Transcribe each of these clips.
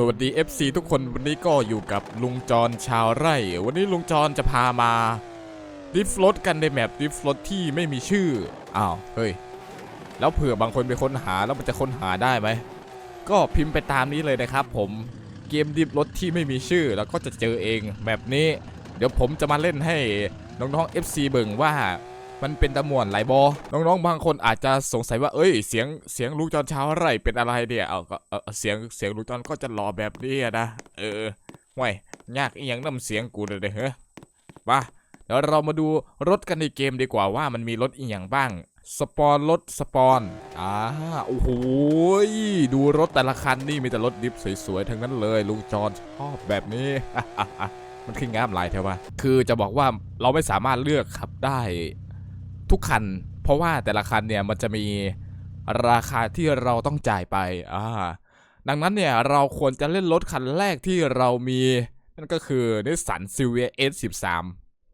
สวัสดี FC ทุกคนวันนี้ก็อยู่กับลุงจรชาวไร่ วันนี้ลุงจรจะพามาดิฟรถกันในแมปดิฟรถที่ไม่มีชื่ออ้าวเฮ้ยแล้วเผื่อบางคนไปค้นหาแล้วมันจะค้นหาได้ไหมก็พิมพ์ไปตามนี้เลยนะครับ ผมเกมดิฟรถที่ไม่มีชื่อแล้วก็จะเจอเองแบบนี้ เดี๋ยวผมจะมาเล่นให้น้องๆ FC เบิ่งว่า มันเป็นตะมวนไหลบอ น้องๆ บางคนอาจจะสงสัยว่า เอ้ย เสียง เสียงลุงจอนเช้าอะไร เป็นอะไรเนี่ย เอาก็เออเสียง เสียงลุงจอนก็จะหล่อแบบนี้นะ เออห่วยยากอีหยังน้ำเสียงกูเลยเฮ้ยมาเดี๋ยวเรามาดูรถกันในเกมดีกว่าว่ามันมีรถอีหยังบ้าง สปอนรถสปอน อ่า โอ้โห ดูรถแต่ละคันนี่มีแต่รถดิฟสวยๆ ทั้งนั้นเลย ลุงจอนชอบแบบนี้มันคืองามหลายเทว่าคือจะบอกว่าเราไม่สามารถเลือกขับได้ ทุกคัน เพราะว่าแต่ละคันเนี่ยมันจะมีราคาที่เราต้องจ่ายไปอ่าดังนั้นเนี่ยเราควรจะเล่นรถคันแรกที่เรามี นั่นก็คือนิสสันซิลเวีย S13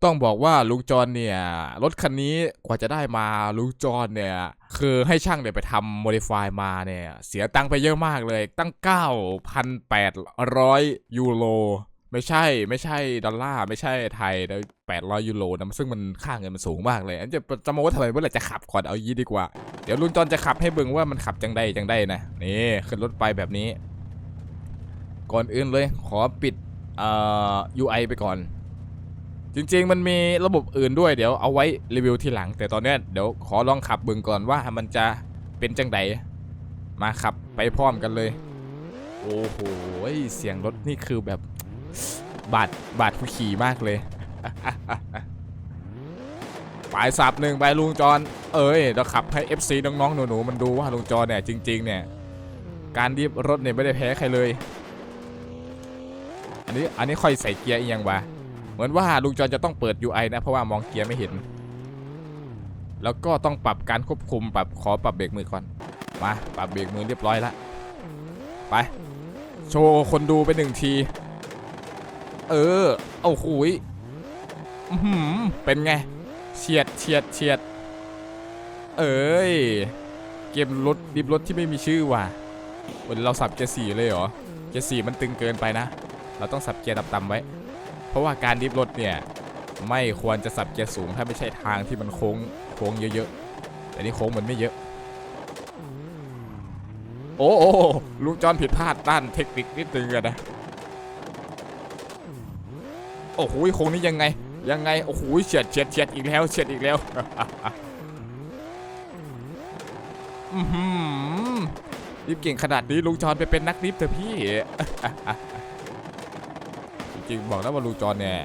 ต้องบอกว่าลุงจรเนี่ย รถคันนี้กว่าจะได้มาลุงจรเนี่ย คือให้ช่างเนี่ยไปทำโมดิฟายมาเนี่ย เสียตังค์ไปเยอะมากเลยตั้ง 9,800 ยูโร ไม่ใช่ไม่ใช่ดอลลาร์ไม่ใช่ไทยนะ800ยูโรนะซึ่งมันค่าเงินมันสูงมากเลยอันจะจะมาว่าทำไมเมื่อไหร่จะขับก่อนเอายี่ดีกว่า เดี๋ยวลุงจอนจะขับให้เบิ่งว่ามันขับจังใดจังใดนะนี่ขึ้นรถไปแบบนี้ ก่อนอื่นเลยขอปิดเอ่อ UI ไปก่อน จริง ๆ มันมีระบบอื่นด้วยเดี๋ยวเอาไว้รีวิวทีหลัง แต่ตอนนี้เดี๋ยวขอลองขับเบิ่งก่อนว่ามันจะเป็นจังใดมาขับไปพร้อมกันเลย โอ้โหเสียงรถนี่คือแบบ บาดบาดผู้ขี่มากเลยปลายสับหนึ่งไปลุงจรเอ้ยเดี๋ยวขับให้ FC น้องๆหนูๆมันดูว่าลุงจรเนี่ยจริง ๆ เนี่ย การดิฟรถเนี่ยไม่ได้แพ้ใครเลย อันนี้อันนี้ค่อยใส่เกียร์อีกยังวะเหมือนว่าลุงจรจะต้องเปิด UI นะ เพราะว่ามองเกียร์ไม่เห็น แล้วก็ต้องปรับการควบคุมปรับขอปรับเบรกมือก่อนมาปรับเบรกมือเรียบร้อยละไปโชว์คนดูไปหนึ่งที เออ เอาหุยอื้อหือเป็นไง เฉียดเฉียดเฉียด เอ้ย เกมรถดิบรถที่ไม่มีชื่อว่ะวันเราสับเกียร์สี่เลยเหรอ เกียร์สี่มันตึงเกินไปนะ เราต้องสับเกียร์ต่ำๆไว้ เพราะว่าการดิฟรถเนี่ย ไม่ควรจะสับเกียร์สูง ถ้าไม่ใช่ทางที่มันโค้งโค้งเยอะๆ แต่นี่โค้งมันไม่เยอะ โอ้โอ้ลุงจอนผิดพลาดด้านเทคนิคนิดนึงอะนะ โอ้โหโค้งนี้ยังไง ยังไง โอ้โหเฉียดเฉียดเฉียดอีกแล้วเฉียดอีกแล้วอือหือดิฟเก่งขนาดนี้ลุงจอนไปเป็นนักดิฟเถอะพี่ จริงๆบอกแล้วว่าลุงจอนเนี่ย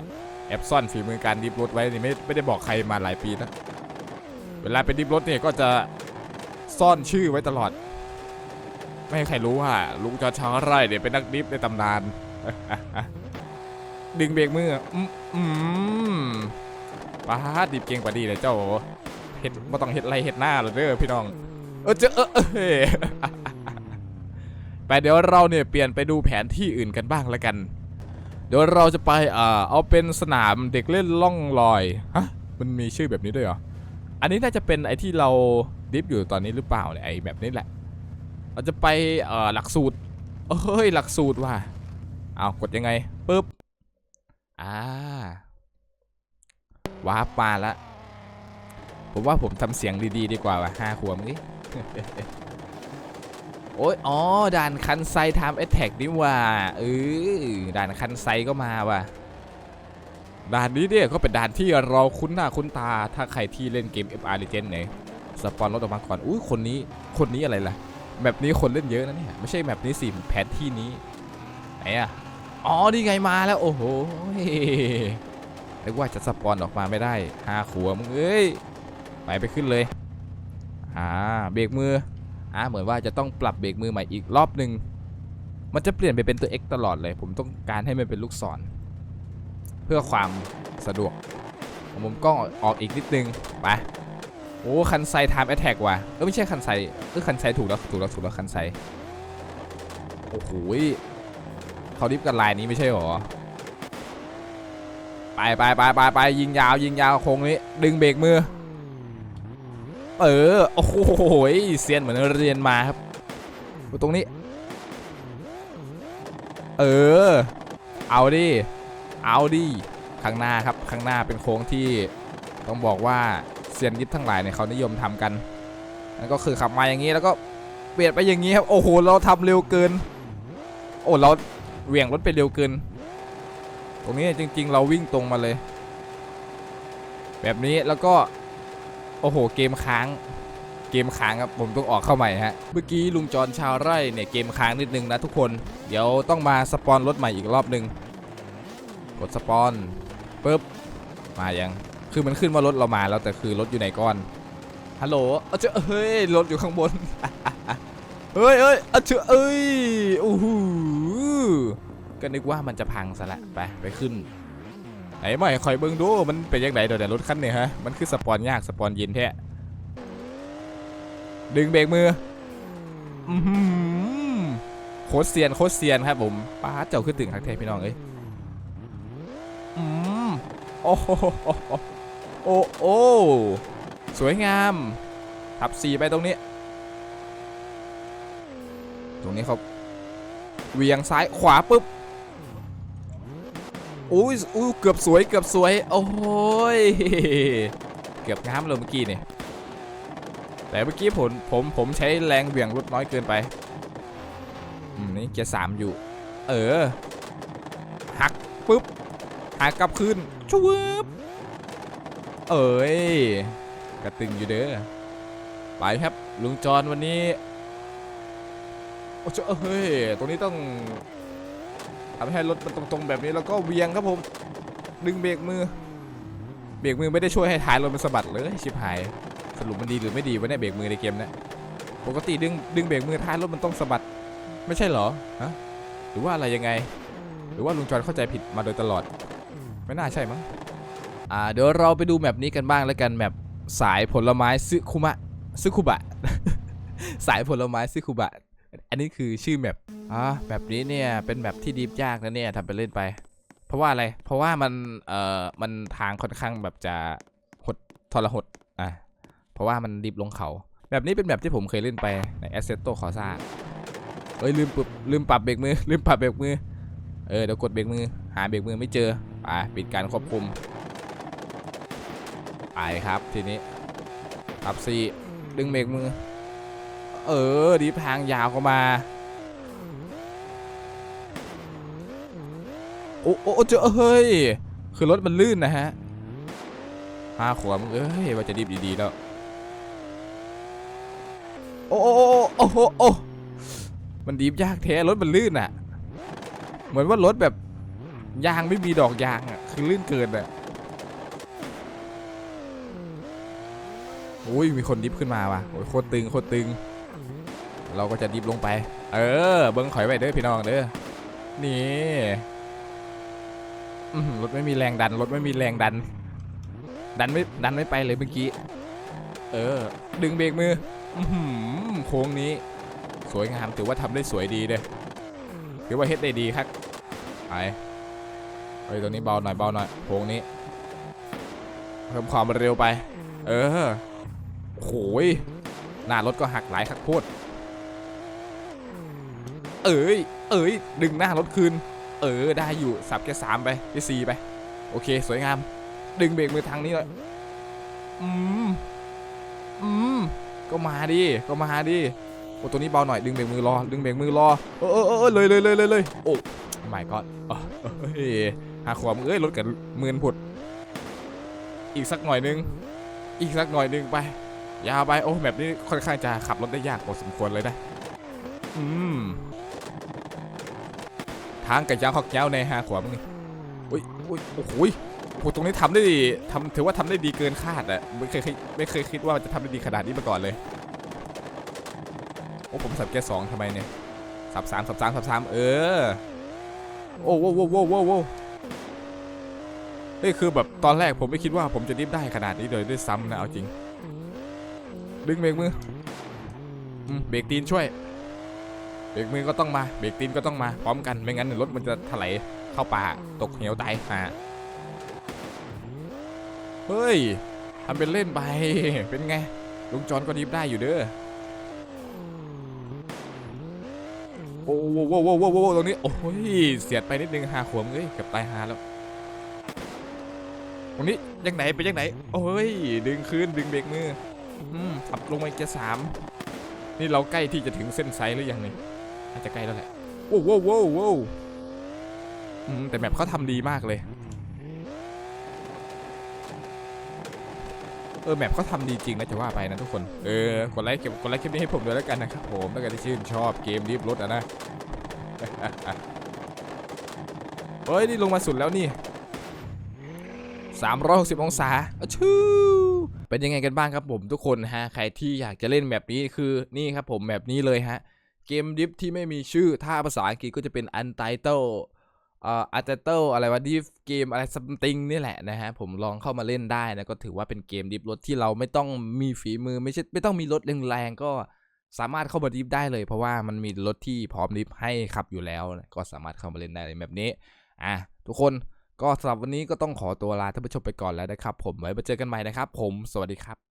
แอบซ่อนฝีมือการดิฟรถไว้นี่ไม่ไม่ได้บอกใครมาหลายปีนะ เวลาเป็นดิฟรถเนี่ยก็จะซ่อนชื่อไว้ตลอด ไม่ให้ใครรู้ว่าลุงจอนชาวไร่เนี่ยเป็นนักดิฟในตำนาน ดึงเบรกมืออืมอืมป้าดดิบเก่งกว่าดีเลยเจ้าเห็ดไม่ต้องเห็ดไรเห็ดหน้าหรอกเด้อพี่น้อง เออเจอเออเออเฮ้ไปเดี๋ยวเราเนี่ยเปลี่ยนไปดูแผนที่อื่นกันบ้างแล้วกัน เดี๋ยวเราจะไปอ่าเอาเป็นสนามเด็กเล่นล่องลอยฮะมันมีชื่อแบบนี้ด้วยเหรอ อันนี้น่าจะเป็นไอที่เราดิฟอยู่ตอนนี้หรือเปล่าเนี่ยไอแบบนี้แหละ เราจะไปเอ่อหลักสูตรเฮ้ยหลักสูตรว่ะเอากดยังไงปึ๊บ อ่าวาร์ปมาล้วผมว่าผมทำเสียงดีๆ ดีกว่าว่ะห้าขวบนี้โอ้ย อ๋อ ด่านคันไซทามแอตแทกนี่ว่าเออด่านคันไซก็มาว่ะ ด่านนี้เนี่ยก็เป็นด่านที่เราคุ้นหน้าคุ้นตา ถ้าใครที่เล่นเกม FR Legend เนี่ยสปอนรถออกมาก่อน อุ้ย คนนี้ คนนี้อะไรล่ะ แบบนี้คนเล่นเยอะนะเนี่ย ไม่ใช่แบบนี้สิ แผนที่นี้ ไหนอะ อ๋อ นี่ไงมาแล้ว โอ้โหนึกว่าจะสปอนออกมาไม่ได้ห้าขัวมึงเอ้ย ไปไปขึ้นเลย อ่า เบรกมือ อ่า เหมือนว่าจะต้องปรับเบรกมือใหม่อีกรอบหนึ่ง มันจะเปลี่ยนไปเป็นตัว X ตลอดเลย ผมต้องการให้มันเป็นลูกศร เพื่อความสะดวกเอามุมกล้องออกอีกนิดนึง ไป โอ้ คันไซไทม์แอทแทกว่ะ เออไม่ใช่คันไซเออคันไซถูกแล้ว ถูกแล้ว ถูกแล้ว คันไซโอ้โห เขาดิฟกันลายนี้ไม่ใช่หรอ ไปไปไปไปไปยิงยาวยิงยาวโค้งนี้ ดึงเบรกมือ เออ โอ้โหเซียนเหมือนเรียนมาครับตรงนี้ เออ เอาดิ เอาดิ ข้างหน้าครับ ข้างหน้าเป็นโค้งที่ต้องบอกว่าเซียนยิปทั้งหลายเนี่ยเขานิยมทำกันนั่นก็คือขับมาอย่างนี้แล้วก็เบียดไปอย่างนี้ครับ โอ้โห เราทำเร็วเกิน โอ้ เรา เหวี่ยงรถไปเร็วเกิน ตรงนี้จริง ๆ เราวิ่งตรงมาเลย แบบนี้แล้วก็ โอ้โห เกมค้าง เกมค้างครับผมต้องออกเข้าใหม่ฮะ เมื่อกี้ลุงจรชาวไร่เนี่ยเกมค้างนิดนึงนะทุกคน เดี๋ยวต้องมาสปอนรถใหม่อีกรอบหนึ่งกดสปอนปุ๊บ มายัง คือมันขึ้นว่ารถเรามาแล้วแต่คือรถอยู่ไหนก่อน ฮัลโหลเอาเจอเฮ้ยรถอยู่ข้างบน เฮ้ยเฮ้ยเอาเจอเอ้ยโอ้โห ก็นึกว่ามันจะพังซะละไปไปขึ้นไหนไม่คอยเบิ่งดูมันเป็นยังไงเดี๋ยวเดี๋ยวรถคันนี้ฮะมันคือสปอนยากสปอนเย็นแท้ดึงเบรกมืออือหือโคตรเซียนโคตรเซียนครับผมป้าเจ้าขึ้นถึงทักเทพี่น้องเอ้ยอืมโอ้โหโอ้โอ้สวยงามทับสีไปตรงนี้ ตรงนี้เขา เวียงซ้ายขวาปุ๊บอุ้ยอุ้ยเกือบสวยเกือบสวย โอ้ยเกือบงามเลยเมื่อกี้นี่แต่เมื่อกี้ผมผมผมใช้แรงเหวี่ยงรถน้อยเกินไปอืมนี่เกียร์สามอยู่ เออหักปุ๊บหากกลับคืนชวบเอ้ยกระตึงอยู่เด้อไปครับลุงจรวันนี้ อ้เจ้าเฮ้ยตรงนี้ต้องทำให้รถมันตรงๆแบบนี้แล้วก็เวียงครับผม ดึงเบรกมือ เบรกมือไม่ได้ช่วยให้ท้ายรถมันสะบัดเลยชิบหาย สรุปมันดีหรือไม่ดีวะเนี่ยเบรกมือในเกมเนี้ยปกติดึงดึงเบรกมือท้ายรถมันต้องสะบัด ไม่ใช่เหรอฮะหรือว่าอะไรยังไง หรือว่าลุงจรเข้าใจผิดมาโดยตลอด ไม่น่าใช่มั้งอ่าเดี๋ยวเราไปดูแมปนี้กันบ้างแล้วกันแมปสายผลไม้ซึคุมะซึคุบะ สายผลไม้ซึคุบะ อันนี้คือชื่อแมปอ่าแบบนี้เนี่ยเป็นแมปที่ดีฟยากนะเนี่ยทำไปเล่นไป เพราะว่าอะไร เพราะว่ามันเอ่อมันทางค่อนข้างแบบจะหดทรหดอะเพราะว่ามันดิบลงเขา แบบนี้เป็นแบบที่ผมเคยเล่นไปใน Assetto Corsa เอ้ยลืมปรับลืมปรับเบรกมือลืมปรับเบรกมือเออเดี๋ยวกดเบรกมือ หาเบรกมือไม่เจอไปปิดการควบคุมไปครับทีนี้ขับซีดึงเบรกมือ เออ ดีทางยาวเข้ามาโอ้โอ้เจอเฮ้ย คือรถมันลื่นนะฮะห้าขวบเอ้ยว่าจะดีบดีๆแล้ว โอ้โอ้โอ้โอ้โอ้โอมันดีบยากแท้รถมันลื่นอะ เหมือนว่ารถแบบยางไม่มีดอกยางอะ คือลื่นเกินอะโอ้ยมีคนดิฟขึ้นมาว่ะโอ้ยโคตรตึงโคตรตึง เราก็จะดิฟลงไป เออ เบิ้งข่อยไว้เด้อพี่น้องเด้อ นี่รถไม่มีแรงดัน รถไม่มีแรงดัน ดันไม่ ดันไม่ไปเลยเมื่อกี้ เออ ดึงเบรกมืออื้อหือโค้งนี้ สวยงาม ถือว่าทำได้สวยดีเด้อถือว่าเฮ็ดได้ดีครับไปเฮ้ยตัวนี้เบาหน่อยเบาหน่อยโค้งนี้เพิ่มความเร็วไป เออโหยหน้ารถก็หักหลายคักโคตร เอ้ยเอ้ยดึงหน้ารถคืน เออได้อยู่สับแค่สามไปแค่สี่ไป โอเค สวยงาม ดึงเบรกมือทางนี้เลยอืมอืมก็มาดิก็มาดิโอ้ตัวนี้เบาหน่อยดึงเบรกมือรอดึงเบรกมือรอเออเออเออเลยเลยเลยเลยเลยโอ้ไม่ก็เฮ้ยหาความเอ้ยรถกับมือนผุด อีกสักหน่อยนึง อีกสักหน่อยนึงไปยาวไปโอ้แบบนี้ค่อนข้างจะขับรถได้ยากพอสมควรเลยนะอืม ทางกับยางขอกยาวในหาขวามึงนี่อุ้ยอุ้ยโอ้โหยโอ้โหตรงนี้ทำได้ดีทำถือว่าทำได้ดีเกินคาดอะไม่เคยคิดไม่เคยคิดว่าจะทำได้ดีขนาดนี้มาก่อนเลยโอ้ผมสับแค่สองทำไมเนี่ยสับสามสับสามสับสามเออโอ้โว้โว้โว้โว้โว้เฮ้ยคือแบบตอนแรกผมไม่คิดว่าผมจะดิฟได้ขนาดนี้เลยด้วยซ้ำนะเอาจริง ดึงเบรกมือเบรกตีนช่วย เบรกมือก็ต้องมา เบรกตีนก็ต้องมาพร้อมกัน ไม่งั้นรถมันจะถลายเข้าป่าตกเหวตายห่าเฮ้ยทำเป็นเล่นไป เป็นไง ลุงจอนก็ดิฟได้อยู่เด้อ โอ้โหโว้โว้โว้โว้โว้ตรงนี้ โอ้ย เสียดไปนิดนึงหาขวมเอ้ยเกือบตายหาแล้ว ตรงนี้ยังไหนไปยังไหน โอ้ย ดึงคืนดึงเบรกมือ อืมขับลงไปเกียร์สามนี่เราใกล้ที่จะถึงเส้นไซส์หรือยังเนี่ย อาจจะใกล้แล้วแหละโว้โว้โว้โว้อืมแต่แมปเขาทำดีมากเลยเออแมปเขาทำดีจริงนะจะว่าไปนะทุกคน เออกดไลค์เก็บกดไลค์คลิปนี้ให้ผมด้วยแล้วกันนะครับผมถ้าเกิดที่ชื่นชอบเกมรีบรถอะนะเฮ้ย นี่ลงมาสุดแล้วนี่ 360 องศาอะชูเป็นยังไงกันบ้างครับผมทุกคนฮะ ใครที่อยากจะเล่นแบบนี้คือนี่ครับผมแบบนี้เลยฮะ เกมดิฟที่ไม่มีชื่อ ถ้าภาษาอังกฤษก็จะเป็น Untitled เอ่อ Untitled อะไรวะดิฟเกมอะไร something นี่แหละนะฮะ ผมลองเข้ามาเล่นได้นะ ก็ถือว่าเป็นเกมดิฟรถที่เราไม่ต้องมีฝีมือไม่ใช่ไม่ต้องมีรถแรงๆก็สามารถเข้ามาดิฟได้เลย เพราะว่ามันมีรถที่พร้อมดิฟให้ขับอยู่แล้ว ก็สามารถเข้ามาเล่นได้ในแบบนี้อะทุกคนก็สำหรับวันนี้ก็ต้องขอตัวลาท่านผู้ชมไปก่อนแล้วนะครับ ผมไว้มาเจอกันใหม่นะครับ ผมสวัสดีครับ